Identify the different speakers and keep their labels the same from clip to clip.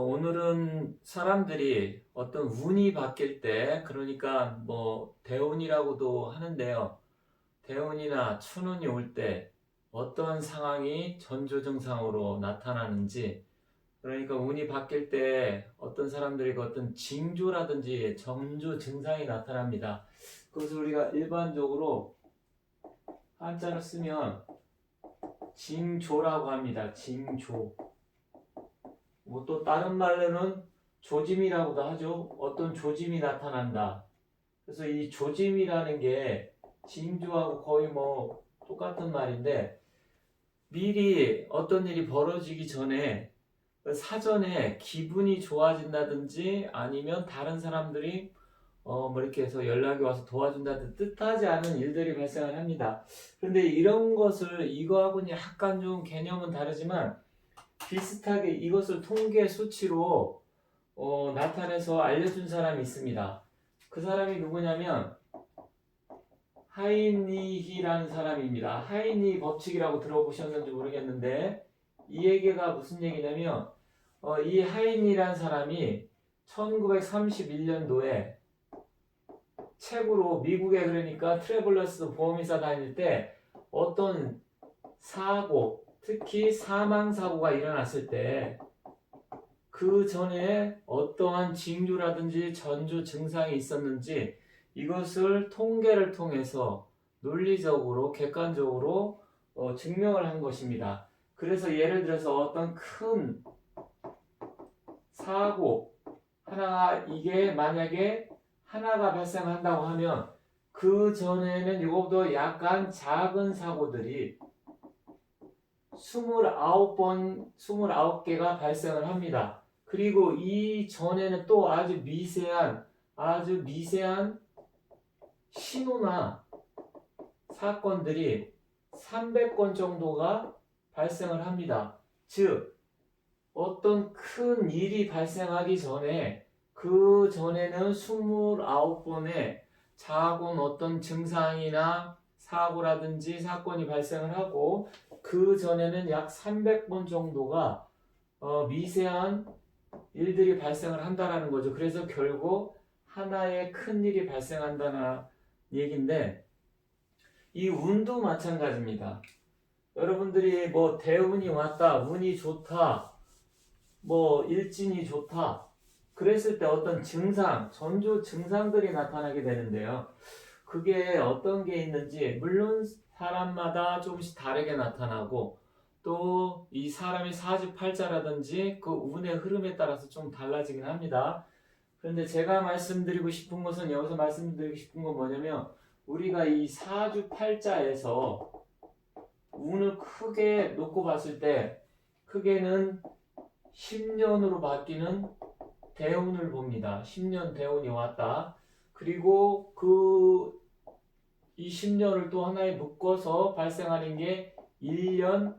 Speaker 1: 오늘은 사람들이 어떤 운이 바뀔 때, 그러니까 뭐 대운이라고도 하는데요. 대운이나 천운이 올 때 어떤 상황이 전조 증상으로 나타나는지, 그러니까 운이 바뀔 때 어떤 사람들이 그 어떤 징조라든지 전조 증상이 나타납니다. 그것을 우리가 일반적으로 한자로 쓰면 징조라고 합니다. 징조. 뭐 또 다른 말로는 조짐이라고도 하죠. 어떤 조짐이 나타난다. 그래서 이 조짐이라는 게 징조하고 거의 뭐 똑같은 말인데 미리 어떤 일이 벌어지기 전에 사전에 기분이 좋아진다든지 아니면 다른 사람들이 어, 뭐 이렇게 해서 연락이 와서 도와준다든지 뜻하지 않은 일들이 발생을 합니다. 그런데 이런 것을 이거하고는 약간 좀 개념은 다르지만 비슷하게 이것을 통계 수치로 어, 나타내서 알려준 사람이 있습니다. 그 사람이 누구냐면 하이니히라는 사람입니다. 하이니 법칙이라고 들어보셨는지 모르겠는데 이 얘기가 무슨 얘기냐면 어, 이 하이니라는 사람이 1931년도에 책으로 미국에 그러니까 트래블러스 보험회사 다닐 때 어떤 사고 특히 사망 사고가 일어났을 때 그 전에 어떠한 징조라든지 전조 증상이 있었는지 이것을 통계를 통해서 논리적으로 객관적으로 어, 증명을 한 것입니다. 그래서 예를 들어서 어떤 큰 사고 하나가 이게 만약에 하나가 발생한다고 하면 그 전에는 이거보다 약간 작은 사고들이 29번, 29개가 발생을 합니다. 그리고 이 전에는 또 아주 미세한, 아주 미세한 신호나 사건들이 300건 정도가 발생을 합니다. 즉, 어떤 큰 일이 발생하기 전에 그 전에는 29번의 작은 어떤 증상이나 사고라든지 사건이 발생을 하고 그 전에는 약 300번 정도가 어, 미세한 일들이 발생을 한다라는 거죠. 그래서 결국 하나의 큰 일이 발생한다는 얘기인데 이 운도 마찬가지입니다. 여러분들이 뭐 대운이 왔다, 운이 좋다, 뭐 일진이 좋다. 그랬을 때 어떤 증상, 전조 증상들이 나타나게 되는데요. 그게 어떤 게 있는지 물론 사람마다 조금씩 다르게 나타나고 또 이 사람이 사주팔자라든지 그 운의 흐름에 따라서 좀 달라지긴 합니다. 그런데 제가 말씀드리고 싶은 것은 여기서 말씀드리고 싶은 건 뭐냐면 우리가 이 사주팔자에서 운을 크게 놓고 봤을 때 크게는 10년으로 바뀌는 대운을 봅니다. 10년 대운이 왔다. 그리고 그 이 10년을 또 하나에 묶어서 발생하는 게 1년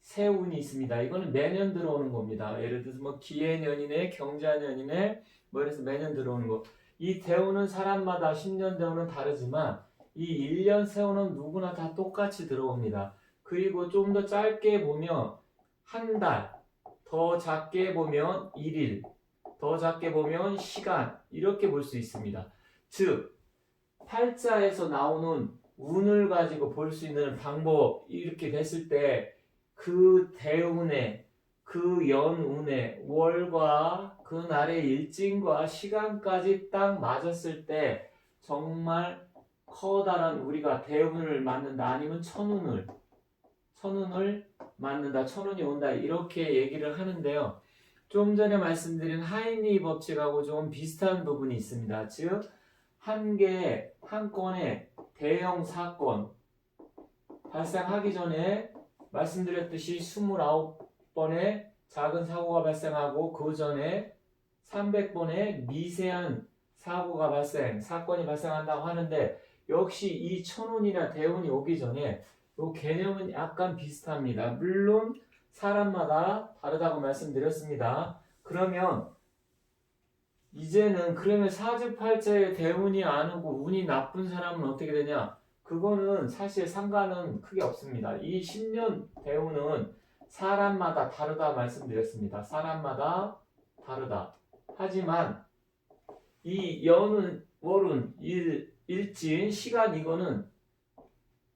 Speaker 1: 세운이 있습니다. 이거는 매년 들어오는 겁니다. 예를 들어서 뭐 기해년이네, 경자년이네, 뭐 이래서 매년 들어오는 거. 이 대운은 사람마다 10년 대운은 다르지만 이 1년 세운은 누구나 다 똑같이 들어옵니다. 그리고 좀 더 짧게 보면 한 달, 더 작게 보면 1일, 더 작게 보면 시간 이렇게 볼 수 있습니다. 즉 팔자에서 나오는 운을 가지고 볼 수 있는 방법 이렇게 됐을 때 그 대운에 그 연운에 월과 그 날의 일진과 시간까지 딱 맞았을 때 정말 커다란 우리가 대운을 맞는다 아니면 천운을 천운을 맞는다 천운이 온다 이렇게 얘기를 하는데요. 좀 전에 말씀드린 하이니 법칙하고 좀 비슷한 부분이 있습니다. 즉, 한 개, 한 건의 대형 사건 발생하기 전에 말씀드렸듯이 29번의 작은 사고가 발생하고 그 전에 300번의 미세한 사고가 발생, 사건이 발생한다고 하는데 역시 이 천운이나 대운이 오기 전에 이 개념은 약간 비슷합니다. 물론 사람마다 다르다고 말씀드렸습니다. 그러면 이제는 그러면 사주팔자의 대운이 안 오고 운이 나쁜 사람은 어떻게 되냐? 그거는 사실 상관은 크게 없습니다. 이 10년 대운은 사람마다 다르다 말씀드렸습니다. 사람마다 다르다. 하지만 이 연은 월은 일 일진 시간 이거는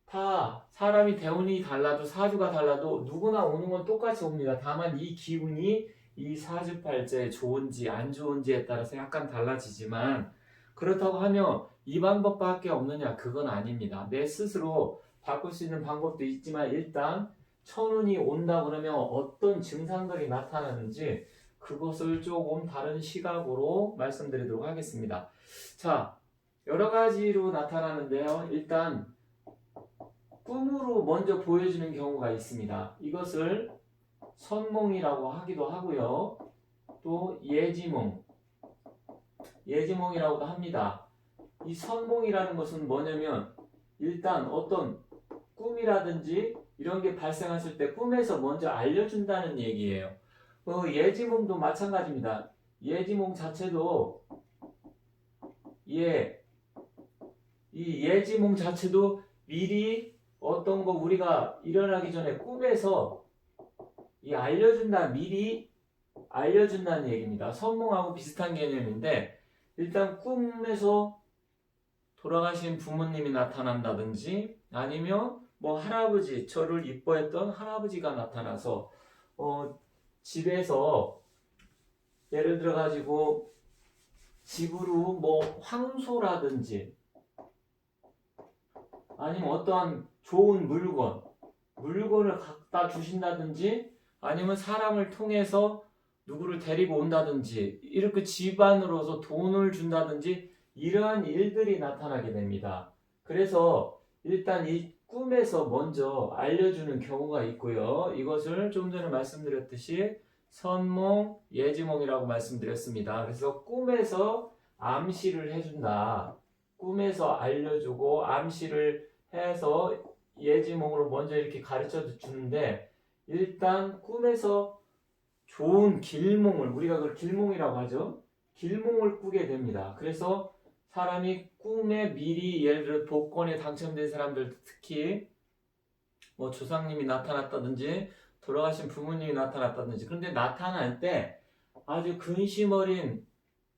Speaker 1: 다 사람이 대운이 달라도 사주가 달라도 누구나 오는 건 똑같이 옵니다. 다만 이 기운이 이 사주팔자에 좋은지 안 좋은지에 따라서 약간 달라지지만 그렇다고 하면 이 방법밖에 없느냐 그건 아닙니다. 내 스스로 바꿀 수 있는 방법도 있지만 일단 천운이 온다 그러면 어떤 증상들이 나타나는지 그것을 조금 다른 시각으로 말씀드리도록 하겠습니다. 자, 여러 가지로 나타나는데요. 일단 꿈으로 먼저 보여주는 경우가 있습니다. 이것을 선몽이라고 하기도 하고요. 또 예지몽, 예지몽이라고도 합니다. 이 선몽이라는 것은 뭐냐면 일단 어떤 꿈이라든지 이런 게 발생했을 때 꿈에서 먼저 알려준다는 얘기예요. 어, 예지몽도 마찬가지입니다. 예지몽 자체도 예, 이 예지몽 자체도 미리 어떤 거 우리가 일어나기 전에 꿈에서 이 알려준다 미리 알려준다는 얘기입니다. 선몽하고 비슷한 개념인데 일단 꿈에서 돌아가신 부모님이 나타난다든지 아니면 뭐 할아버지 저를 이뻐했던 할아버지가 나타나서 어, 집에서 예를 들어 가지고 집으로 뭐 황소라든지 아니면 어떠한 좋은 물건 물건을 갖다 주신다든지 아니면 사람을 통해서 누구를 데리고 온다든지 이렇게 집안으로서 돈을 준다든지 이러한 일들이 나타나게 됩니다. 그래서 일단 이 꿈에서 먼저 알려주는 경우가 있고요. 이것을 좀 전에 말씀드렸듯이 선몽, 예지몽이라고 말씀드렸습니다. 그래서 꿈에서 암시를 해준다. 꿈에서 알려주고 암시를 해서 예지몽으로 먼저 이렇게 가르쳐 주는데 일단 꿈에서 좋은 길몽을 우리가 그걸 길몽이라고 하죠. 길몽을 꾸게 됩니다. 그래서 사람이 꿈에 미리 예를 들어 복권에 당첨된 사람들 특히 뭐 조상님이 나타났다든지 돌아가신 부모님이 나타났다든지 그런데 나타날 때 아주 근심 어린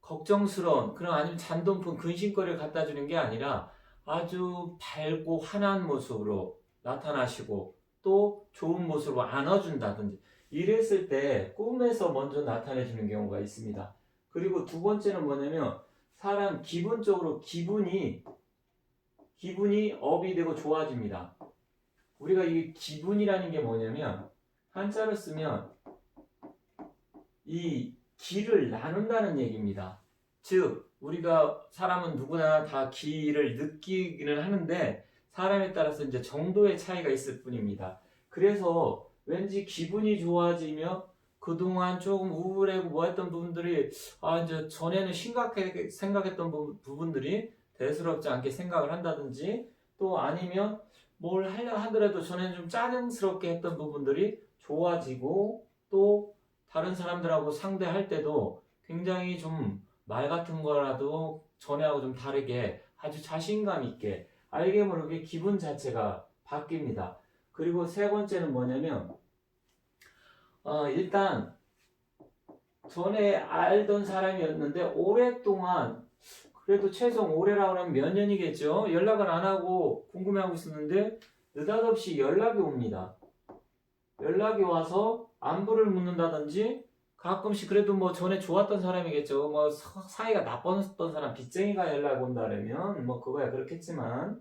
Speaker 1: 걱정스러운 그런 아니면 잔돈푼 근심거리를 갖다 주는 게 아니라 아주 밝고 환한 모습으로 나타나시고 또 좋은 모습으로 안아준다든지 이랬을 때 꿈에서 먼저 나타내 주는 경우가 있습니다. 그리고 두 번째는 뭐냐면 사람 기본적으로 기분이 기분이 업이 되고 좋아집니다. 우리가 이 기분이라는 게 뭐냐면 한자로 쓰면 이 기를 나눈다는 얘기입니다. 즉 우리가 사람은 누구나 다 기를 느끼기는 하는데 사람에 따라서 이제 정도의 차이가 있을 뿐입니다. 그래서 왠지 기분이 좋아지며 그동안 조금 우울하고 뭐 했던 부분들이 아 이제 전에는 심각하게 생각했던 부- 부분들이 대수롭지 않게 생각을 한다든지 또 아니면 뭘 하려 하더라도 전에는 좀 짜증스럽게 했던 부분들이 좋아지고 또 다른 사람들하고 상대할 때도 굉장히 좀 말 같은 거라도 전에하고 좀 다르게 아주 자신감 있게 알게 모르게 기분 자체가 바뀝니다. 그리고 세 번째는 뭐냐면 어, 일단 전에 알던 사람이었는데 오랫동안 그래도 최소 올해라고 하면 몇 년이겠죠. 연락을 안 하고 궁금해하고 있었는데 느닷없이 연락이 옵니다. 연락이 와서 안부를 묻는다든지 가끔씩 그래도 뭐 전에 좋았던 사람이겠죠. 뭐 사- 사이가 나빴던 사람 빚쟁이가 연락 온다면 뭐 그거야 그렇겠지만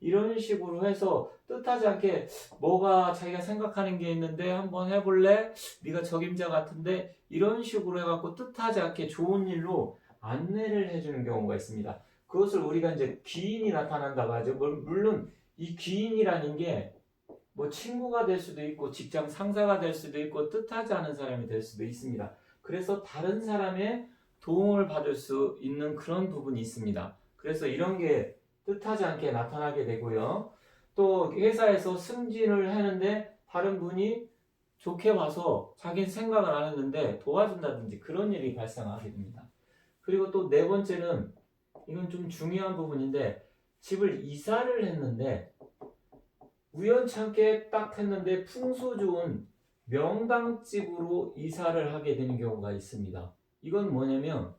Speaker 1: 이런 식으로 해서 뜻하지 않게 뭐가 자기가 생각하는 게 있는데 한번 해볼래? 네가 적임자 같은데 이런 식으로 해갖고 뜻하지 않게 좋은 일로 안내를 해주는 경우가 있습니다. 그것을 우리가 이제 귀인이 나타난다고 하죠. 물- 물론 이 귀인이라는 게 뭐 친구가 될 수도 있고 직장 상사가 될 수도 있고 뜻하지 않은 사람이 될 수도 있습니다. 그래서 다른 사람의 도움을 받을 수 있는 그런 부분이 있습니다. 그래서 이런 게 뜻하지 않게 나타나게 되고요. 또 회사에서 승진을 하는데 다른 분이 좋게 봐서 자기는 생각을 안 했는데 도와준다든지 그런 일이 발생하게 됩니다. 그리고 또 네 번째는 이건 좀 중요한 부분인데 집을 이사를 했는데 우연찮게 딱 했는데 풍수 좋은 명당집으로 이사를 하게 되는 경우가 있습니다. 이건 뭐냐면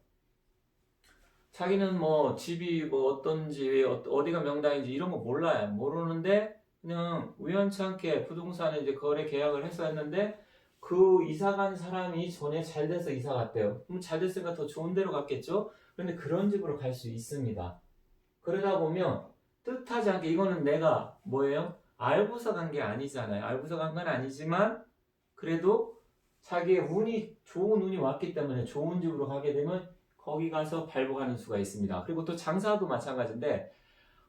Speaker 1: 자기는 뭐 집이 뭐 어떤 지 어- 어디가 명당인지 이런 거 몰라요. 모르는데 그냥 우연치 않게 부동산에 이제 거래 계약을 해서 했는데 그 이사 간 사람이 전에 잘 돼서 이사 갔대요. 그럼 잘 됐으니까 더 좋은 데로 갔겠죠? 그런데 그런 집으로 갈 수 있습니다. 그러다 보면 뜻하지 않게 이거는 내가 뭐예요? 알고서 간 게 아니잖아요. 알고서 간 건 아니지만 그래도 자기의 운이 좋은 운이 왔기 때문에 좋은 집으로 가게 되면 거기 가서 발복하는 수가 있습니다. 그리고 또 장사도 마찬가지인데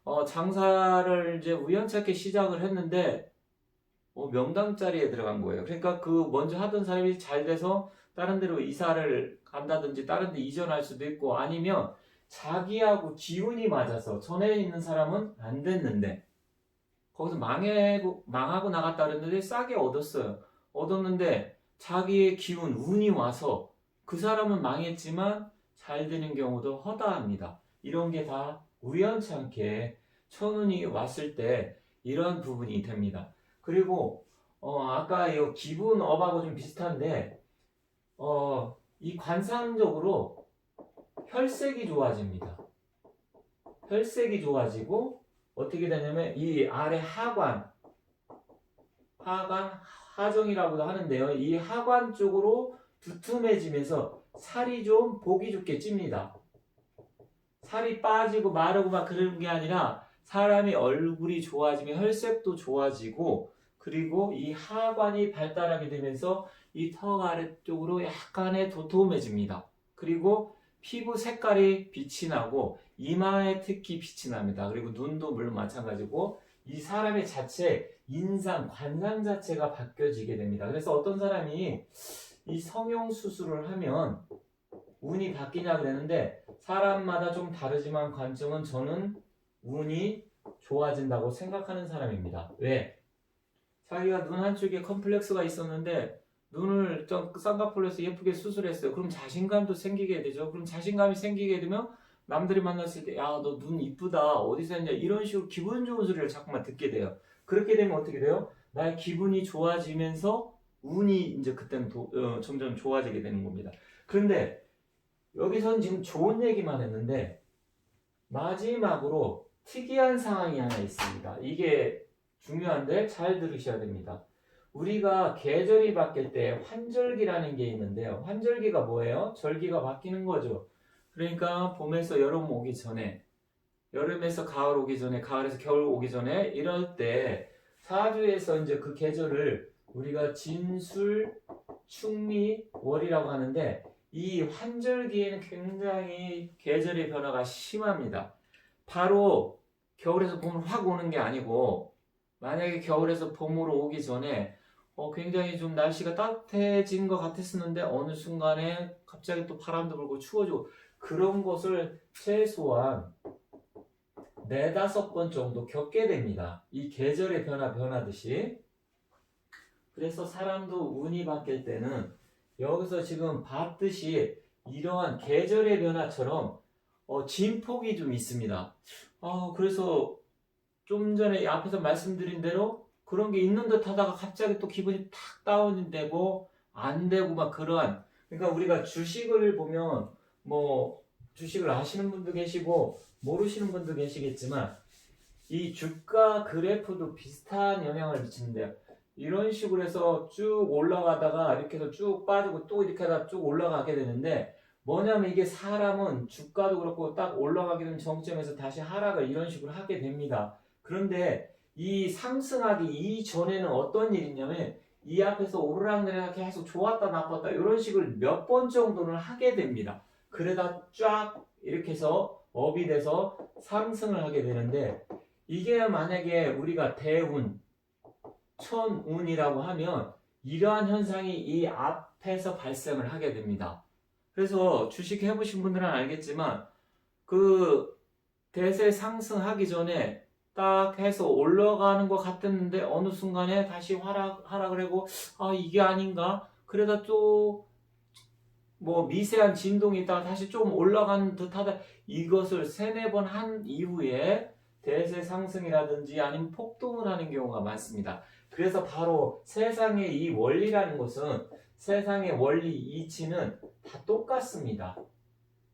Speaker 1: 어, 장사를 이제 우연찮게 시작을 했는데 어, 명당 자리에 들어간 거예요. 그러니까 그 먼저 하던 사람이 잘 돼서 다른 데로 이사를 간다든지 다른 데 이전할 수도 있고 아니면 자기하고 기운이 맞아서 전에 있는 사람은 안 됐는데 거기서 망하고, 망하고 나갔다 그랬는데 싸게 얻었어요. 얻었는데 자기의 기운, 운이 와서 그 사람은 망했지만 잘 되는 경우도 허다합니다. 이런 게 다 우연치 않게 천운이 왔을 때 이런 부분이 됩니다. 그리고 어, 아까 이 기분 업하고 좀 비슷한데 어, 이 관상적으로 혈색이 좋아집니다. 혈색이 좋아지고 어떻게 되냐면 이 아래 하관 하관 하정이라고도 하는데요. 이 하관 쪽으로 두툼해지면서 살이 좀 보기 좋게 찝니다. 살이 빠지고 마르고 막 그런 게 아니라 사람이 얼굴이 좋아지면 혈색도 좋아지고 그리고 이 하관이 발달하게 되면서 이 턱 아래쪽으로 약간의 도톰해집니다. 그리고 피부 색깔이 빛이 나고 이마에 특히 빛이 납니다. 그리고 눈도 물론 마찬가지고 이 사람의 자체 인상, 관상 자체가 바뀌어지게 됩니다. 그래서 어떤 사람이 이 성형 수술을 하면 운이 바뀌냐 그러는데 사람마다 좀 다르지만 관점은 저는 운이 좋아진다고 생각하는 사람입니다. 왜? 자기가 눈 한쪽에 컴플렉스가 있었는데 눈을 좀 쌍꺼풀에서 예쁘게 수술했어요. 그럼 자신감도 생기게 되죠. 그럼 자신감이 생기게 되면 남들이 만났을 때, 야, 너 눈 이쁘다. 어디서 했냐. 이런 식으로 기분 좋은 소리를 자꾸만 듣게 돼요. 그렇게 되면 어떻게 돼요? 나의 기분이 좋아지면서 운이 이제 그때는 도- 어, 점점 좋아지게 되는 겁니다. 그런데 여기선 지금 좋은 얘기만 했는데 마지막으로 특이한 상황이 하나 있습니다. 이게 중요한데 잘 들으셔야 됩니다. 우리가 계절이 바뀔 때 환절기라는 게 있는데요. 환절기가 뭐예요? 절기가 바뀌는 거죠. 그러니까 봄에서 여름 오기 전에, 여름에서 가을 오기 전에, 가을에서 겨울 오기 전에 이럴 때 사주에서 이제 그 계절을 우리가 진술, 충미, 월이라고 하는데 이 환절기에는 굉장히 계절의 변화가 심합니다. 바로 겨울에서 봄으로 확 오는 게 아니고 만약에 겨울에서 봄으로 오기 전에 어, 굉장히 좀 날씨가 따뜻해진 것 같았었는데 어느 순간에 갑자기 또 바람도 불고 추워지고 그런 것을 최소한 네다섯 번 정도 겪게 됩니다. 이 계절의 변화 변하듯이. 그래서 사람도 운이 바뀔 때는 여기서 지금 봤듯이 이러한 계절의 변화처럼 어, 진폭이 좀 있습니다. 아, 그래서 좀 전에 앞에서 말씀드린 대로 그런 게 있는 듯 하다가 갑자기 또 기분이 탁 다운이 되고 안 되고 막 그러한 그러니까 우리가 주식을 보면 뭐 주식을 아시는 분도 계시고 모르시는 분도 계시겠지만 이 주가 그래프도 비슷한 영향을 미치는데요. 이런 식으로 해서 쭉 올라가다가 이렇게 해서 쭉 빠지고 또 이렇게 하다 쭉 올라가게 되는데 뭐냐면 이게 사람은 주가도 그렇고 딱 올라가게 되는 정점에서 다시 하락을 이런 식으로 하게 됩니다. 그런데 이 상승하기 이전에는 어떤 일이 있냐면 이 앞에서 오르락내리락 계속 좋았다 나빴다 이런 식을 몇 번 정도는 하게 됩니다. 그러다 쫙 이렇게 해서 업이 돼서 상승을 하게 되는데 이게 만약에 우리가 대운, 천운이라고 하면 이러한 현상이 이 앞에서 발생을 하게 됩니다. 그래서 주식 해보신 분들은 알겠지만 그 대세 상승하기 전에 딱 해서 올라가는 것 같았는데 어느 순간에 다시 하락 하락을 하고 아 이게 아닌가 그러다 또 뭐 미세한 진동이 있다가 다시 좀 올라가는 듯하다 이것을 세네 번 한 이후에 대세 상승이라든지 아니면 폭등을 하는 경우가 많습니다. 그래서 바로 세상의 이 원리라는 것은 세상의 원리 이치는 다 똑같습니다.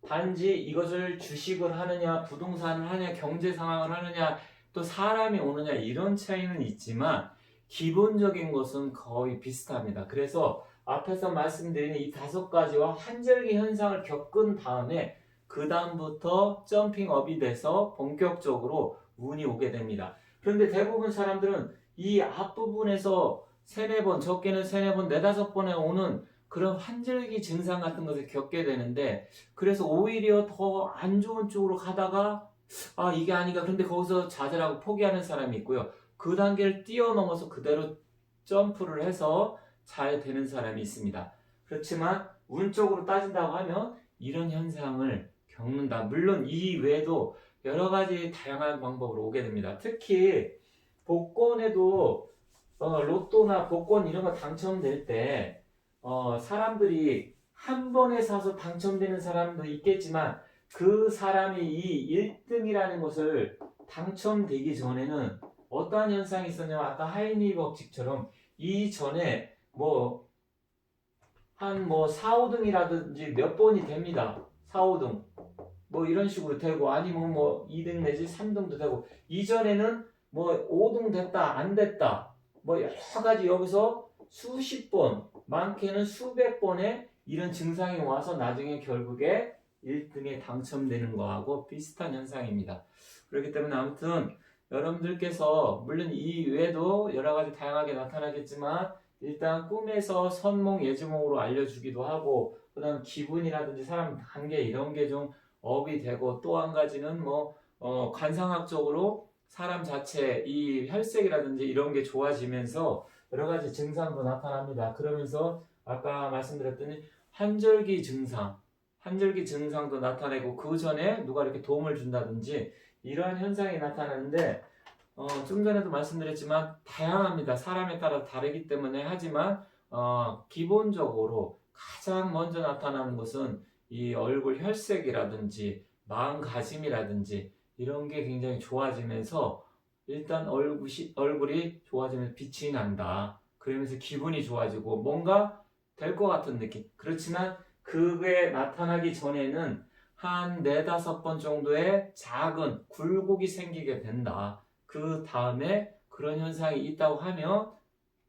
Speaker 1: 단지 이것을 주식을 하느냐, 부동산을 하느냐, 경제 상황을 하느냐, 또 사람이 오느냐 이런 차이는 있지만 기본적인 것은 거의 비슷합니다. 그래서 앞에서 말씀드린 이 다섯 가지와 한절기 현상을 겪은 다음에 그 다음부터 점핑업이 돼서 본격적으로 운이 오게 됩니다. 그런데 대부분 사람들은 이 앞부분에서 세네 번, 적게는 세네 번, 네다섯 번에 오는 그런 환절기 증상 같은 것을 겪게 되는데 그래서 오히려 더 안 좋은 쪽으로 가다가 아 이게 아니가 그런데 거기서 좌절하고 포기하는 사람이 있고요. 그 단계를 뛰어넘어서 그대로 점프를 해서 잘 되는 사람이 있습니다. 그렇지만 운적으로 따진다고 하면 이런 현상을 겪는다. 물론 이 외에도 여러 가지 다양한 방법으로 오게 됩니다. 특히 복권에도 어, 로또나 복권 이런 거 당첨될 때 어, 사람들이 한 번에 사서 당첨되는 사람도 있겠지만 그 사람이 이 1등이라는 것을 당첨되기 전에는 어떠한 현상이 있었냐면 아까 하이니 법칙처럼 이전에 뭐한뭐 4, 5등이라든지 몇 번이 됩니다. 4, 5등. 뭐 이런 식으로 되고 아니면 뭐 2등 내지 3등도 되고 이전에는 뭐 5등 됐다 안 됐다 뭐 여러 가지 여기서 수십 번 많게는 수백 번의 이런 증상이 와서 나중에 결국에 1등에 당첨되는 거하고 비슷한 현상입니다. 그렇기 때문에 아무튼 여러분들께서 물론 이 외에도 여러 가지 다양하게 나타나겠지만 일단 꿈에서 선몽 예지몽으로 알려주기도 하고 그 다음 기분이라든지 사람 관계 이런 게 좀 업이 되고 또 한 가지는 뭐 어, 관상학적으로 사람 자체 이 혈색이라든지 이런 게 좋아지면서 여러 가지 증상도 나타납니다. 그러면서 아까 말씀드렸더니 한절기 증상, 한절기 증상도 나타내고 그 전에 누가 이렇게 도움을 준다든지 이러한 현상이 나타나는데 어, 좀 전에도 말씀드렸지만 다양합니다. 사람에 따라 다르기 때문에 하지만 어, 기본적으로 가장 먼저 나타나는 것은 이 얼굴 혈색이라든지 마음가짐이라든지 이런 게 굉장히 좋아지면서 일단 얼굴이, 얼굴이 좋아지면서 빛이 난다. 그러면서 기분이 좋아지고 뭔가 될 것 같은 느낌. 그렇지만 그게 나타나기 전에는 한 네다섯 번 정도의 작은 굴곡이 생기게 된다. 그 다음에 그런 현상이 있다고 하면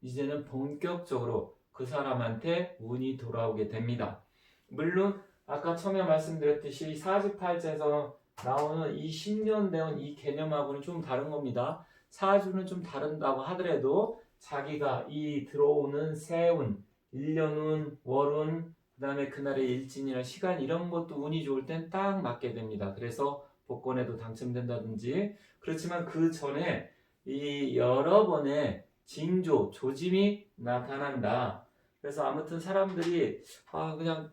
Speaker 1: 이제는 본격적으로 그 사람한테 운이 돌아오게 됩니다. 물론 아까 처음에 말씀드렸듯이 48제에서 나오는 이 10년 배운 이 개념하고는 좀 다른 겁니다. 사주는 좀 다른다고 하더라도 자기가 이 들어오는 세운, 1년운, 월운, 그 다음에 그날의 일진이나 시간 이런 것도 운이 좋을 땐 딱 맞게 됩니다. 그래서 복권에도 당첨된다든지 그렇지만 그 전에 이 여러 번의 징조, 조짐이 나타난다. 그래서 아무튼 사람들이 아 그냥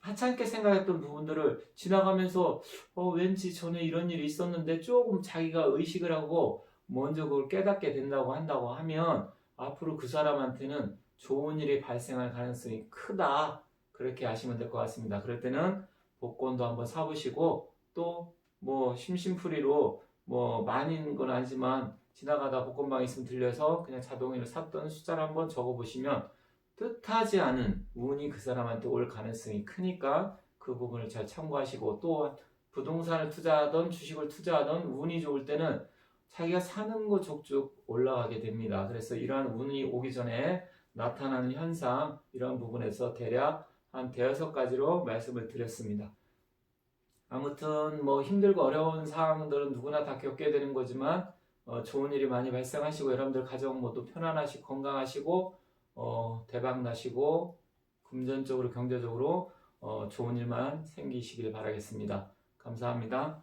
Speaker 1: 하찮게 생각했던 부분들을 지나가면서 어 왠지 전에 이런 일이 있었는데 조금 자기가 의식을 하고 먼저 그걸 깨닫게 된다고 한다고 하면 앞으로 그 사람한테는 좋은 일이 발생할 가능성이 크다. 그렇게 아시면 될 것 같습니다. 그럴 때는 복권도 한번 사보시고 또 뭐 심심풀이로 뭐 많이는 건 아니지만 지나가다 복권방 있으면 들려서 그냥 자동으로 샀던 숫자를 한번 적어보시면 뜻하지 않은 운이 그 사람한테 올 가능성이 크니까 그 부분을 잘 참고하시고 또 부동산을 투자하던 주식을 투자하던 운이 좋을 때는 자기가 사는 거 족족 올라가게 됩니다. 그래서 이러한 운이 오기 전에 나타나는 현상 이런 부분에서 대략 한 대여섯 가지로 말씀을 드렸습니다. 아무튼 뭐 힘들고 어려운 상황들은 누구나 다 겪게 되는 거지만 어, 좋은 일이 많이 발생하시고 여러분들 가정 모두 편안하시고 건강하시고 어, 대박 나시고 금전적으로 경제적으로 어, 좋은 일만 생기시길 바라겠습니다. 감사합니다.